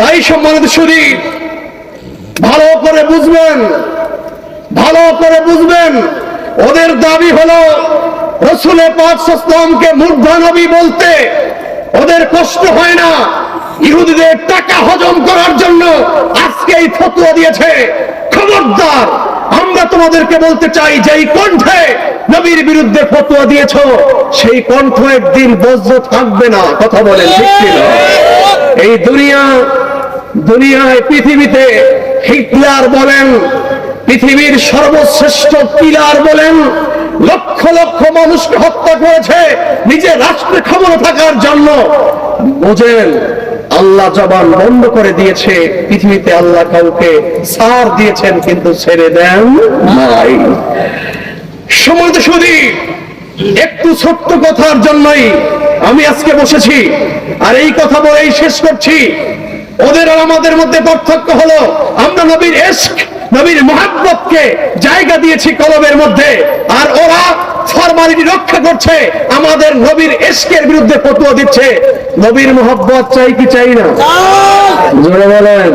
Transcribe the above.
তাই সম্মানিত শরীর, ভালো করে বুঝবেন, ভালো করে বুঝবেন, ওদের দাবি হলো রসুলে পাঁচশোকে মূর্ধা নবী বলতে ওদের কষ্ট হয় না, ইহুদিদের টাকা হজম করার জন্য আজকে এই ফতুয়া দিয়েছে খবরদার, আমরা তোমাদেরকে বলতে চাই যে এই কণ্ঠে নবীর বিরুদ্ধে ফতুয়া দিয়েছ, সেই কণ্ঠ একদিন বজ্র থাকবে না, কথা বলেন ঠিক? এই দুনিয়া, দুনিয়ায় পৃথিবীতে হিটলার বলেন, পৃথিবীর সর্বশ্রেষ্ঠ পিলার বলেন, লক্ষ লক্ষ মানুষকে হত্যা করেছে নিজের রাষ্ট্রে ক্ষমতা থাকার জন্য। বোঝেন, আল্লাহ জবান বন্ধ করে দিয়েছে, পৃথিবীতে আল্লাহ কাউকে সার দিয়েছেন কিন্তু ছেড়ে দেন নাই। সময় তো শুধু একটু ছোট্ট কথার জন্যই আমি আজকে বসেছি। আর এই কথা বলেই শেষ করছি। ওদের আর আমাদের মধ্যে পার্থক্য হলো আমরা নবীর এশক নবীর মহাব্বতকে জায়গা দিয়েছি কলবের মধ্যে আর ওরা ফরমালিটি রক্ষা করছে আমাদের নবীর এশকের বিরুদ্ধে ফতুয়া দিচ্ছে। নবীর মহব্বত চাই কি চাই না? বলেন।